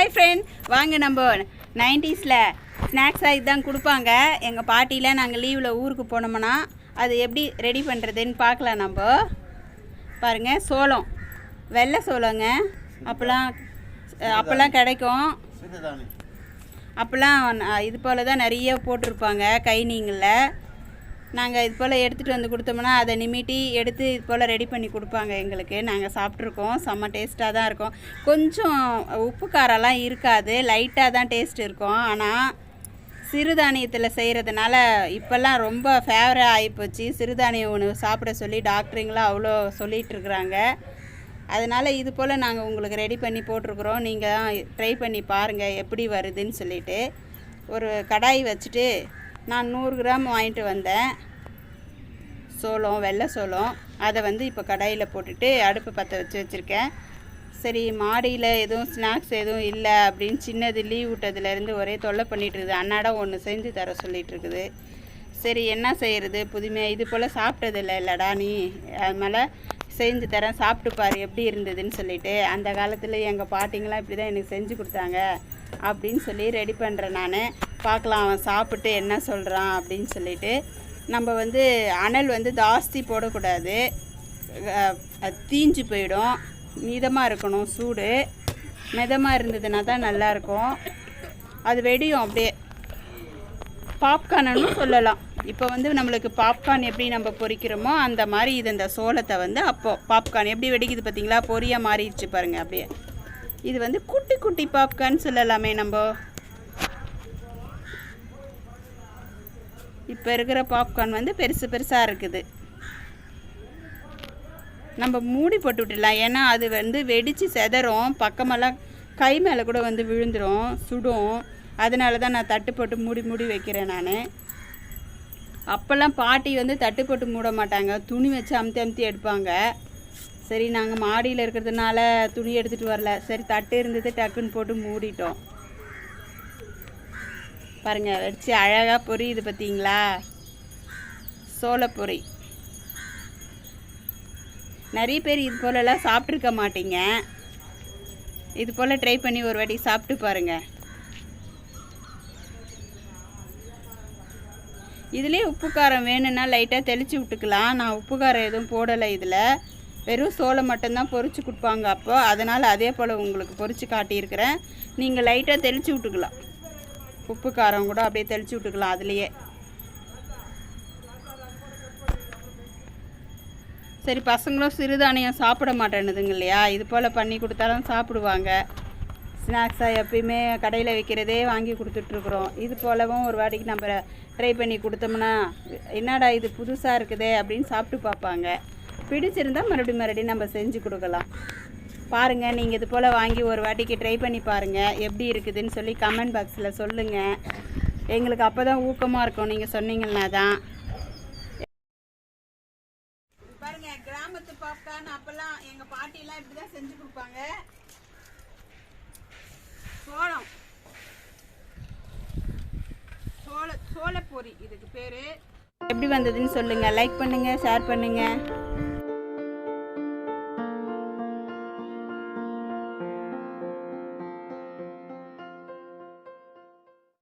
Hi friend வாங்க நம்ம நைன்டிஸில் ஸ்நாக்ஸாக இதுதான் கொடுப்பாங்க. எங்கள் பாட்டியில் நாங்கள் லீவில் ஊருக்கு போனோம்னா அது எப்படி ரெடி பண்ணுறதுன்னு பார்க்கலாம் நம்ம. பாருங்கள் சோளம். வெள்ளை சோளங்க. அப்போல்லாம் அப்போல்லாம் கிடைக்கும். அப்போல்லாம் இது போல் தான் நிறைய போட்டிருப்பாங்க கைனிங்களில் நாங்கள் இது போல் எடுத்துகிட்டு வந்து கொடுத்தோம்னா அதை நிமிட்டி எடுத்து இது போல் ரெடி பண்ணி கொடுப்பாங்க எங்களுக்கு. நாங்கள் சாப்பிட்ருக்கோம் செம்ம டேஸ்ட்டாக தான் இருக்கும். கொஞ்சம் உப்பு காரம்லாம் இருக்காது. லைட்டாக தான் டேஸ்ட் இருக்கும். ஆனால் சிறுதானியத்தில் செய்கிறதுனால இப்போல்லாம் ரொம்ப ஃபேவராக ஆகிப்போச்சு சிறுதானிய உணவு சாப்பிட சொல்லி டாக்டருங்களாம் அவ்வளோ சொல்லிகிட்ருக்குறாங்க அதனால் இது போல் நாங்கள் உங்களுக்கு ரெடி பண்ணி போட்டிருக்குறோம். நீங்கள் ட்ரை பண்ணி பாருங்கள் எப்படி வருதுன்னு சொல்லிட்டு. ஒரு கடாய் வச்சுட்டு நான் நூறு கிராம் வாங்கிட்டு வந்தேன். சோளம் வெள்ளை சோளம். அதை வந்து இப்போ கடாயில் போட்டுட்டு அடுப்பு பற்ற வச்சு வச்சுருக்கேன். சரி மாடியில் எதுவும் ஸ்நாக்ஸ் எதுவும் இல்லை அப்படின்னு சின்னது லீவ் விட்டதுலேருந்து ஒரே தொல்லை பண்ணிகிட்டு இருக்குது. அன்னாடம் ஒன்று செஞ்சு தர சொல்லிகிட்டு இருக்குது. சரி என்ன செய்கிறது புதுமையாக இது போல் சாப்பிட்டதில்ல. இல்லடா நீ. அதனால் செஞ்சு தரேன் சாப்பிட்டு பாரு எப்படி இருந்ததுன்னு சொல்லிட்டு அந்த காலத்தில் எங்கள் பாட்டிங்களாம் இப்படி தான் எனக்கு செஞ்சு கொடுத்தாங்க அப்படின்னு சொல்லி ரெடி பண்ணுறேன் நான். பார்க்கலாம் அவன் சாப்பிட்டு என்ன சொல்கிறான் அப்படின்னு சொல்லிட்டு. நம்ம வந்து அனல் வந்து ஜாஸ்தி போடக்கூடாது. தீஞ்சு போயிடும். மிதமாக இருக்கணும் சூடு. மிதமாக இருந்ததுன்னா தான் நல்லாயிருக்கும் அது வெடியும் அப்படியே. பாப்கார்னு சொல்லலாம். இப்போ வந்து நம்மளுக்கு பாப்கார்ன் எப்படி நம்ம பொரிக்கிறோமோ அந்த மாதிரி இது இந்த சோளத்தை வந்து அப்போது பாப்கார்ன் எப்படி வெடிக்குது பார்த்தீங்களா? பொரிய மாறிடுச்சு பாருங்கள் அப்படியே. இது வந்து குட்டி குட்டி பாப்கார்ன் சொல்லலாமே நம்ம. இப்போ இருக்கிற பாப்கார்ன் வந்து பெருசு பெருசாக இருக்குது. நம்ம மூடி போட்டு விட்டுடலாம். ஏன்னா அது வந்து வெடித்து செதறும். பக்கமெல்லாம் கை மேலே கூட வந்து விழுந்துடும் சுடும். அதனால தான் நான் தட்டு போட்டு மூடி மூடி வைக்கிறேன் நான். அப்போல்லாம் பாட்டி வந்து தட்டு போட்டு மூட மாட்டாங்க. துணி வச்சு அமுத்தி அமுத்தி எடுப்பாங்க. சரி நாங்கள் மாடியில் இருக்கிறதுனால துணி எடுத்துகிட்டு வரல. சரி தட்டு இருந்தது டக்குன்னு போட்டு மூடிட்டோம். பாருங்கள் வச்சு அழகாக பொரியுது பார்த்தீங்களா சோளப்பொரி. நிறைய பேர் இது போலலாம் சாப்பிட்ருக்க மாட்டீங்க. இது போல் ட்ரை பண்ணி ஒரு வாட்டி சாப்பிட்டு பாருங்கள் இதுலேயே உப்பு காரம் வேணும்னா லைட்டாக தெளித்து விட்டுக்கலாம். நான் உப்பு காரம் எதுவும் போடலை இதில். வெறும் சோளம் மட்டும்தான் பொறிச்சு கொடுப்பாங்க அப்போ. அதனால் அதே போல் உங்களுக்கு பொறிச்சு காட்டியிருக்கிறேன். நீங்கள் லைட்டாக தெளித்து விட்டுக்கலாம். உப்பு காரம் கூட அப்படியே தெளித்து விட்டுக்கலாம் அதுலேயே. சரி பசங்களும் சிறுதானியம் சாப்பிட மாட்டேன்னுதுங்க இல்லையா? இது போல் பண்ணி கொடுத்தாலும் சாப்பிடுவாங்க. ஸ்நாக்ஸாக எப்பயுமே கடையில் வைக்கிறதே வாங்கி கொடுத்துட்ருக்குறோம். இது போலவும் ஒரு வாட்டிக்கு நம்ம ட்ரை பண்ணி கொடுத்தோம்னா என்னடா இது புதுசாக இருக்குதே அப்படின்னு சாப்பிட்டு பார்ப்பாங்க. பிடிச்சிருந்தா மறுபடியும் மறுபடியும் நம்ம செஞ்சு கொடுக்கலாம். பாருங்கள் நீங்கள் இது போல் வாங்கி ஒரு வாட்டிக்கு ட்ரை பண்ணி பாருங்கள் எப்படி இருக்குதுன்னு சொல்லி கமெண்ட் பாக்ஸில் சொல்லுங்கள் எங்களுக்கு அப்போ தான் ஊக்கமாக இருக்கும் நீங்கள் சொன்னீங்கன்னா தான். பாருங்க கிராமத்து பாப்கார்ன் அப்பெல்லாம் எங்கள் பாட்டி எல்லாம் இப்படிதான் செஞ்சு கொடுப்பாங்க. சோளம். சோள சோளப்பொரி இதுக்கு பேர். எப்படி வந்ததுன்னு சொல்லுங்கள் லைக் பண்ணுங்கள் ஷேர் பண்ணுங்கள்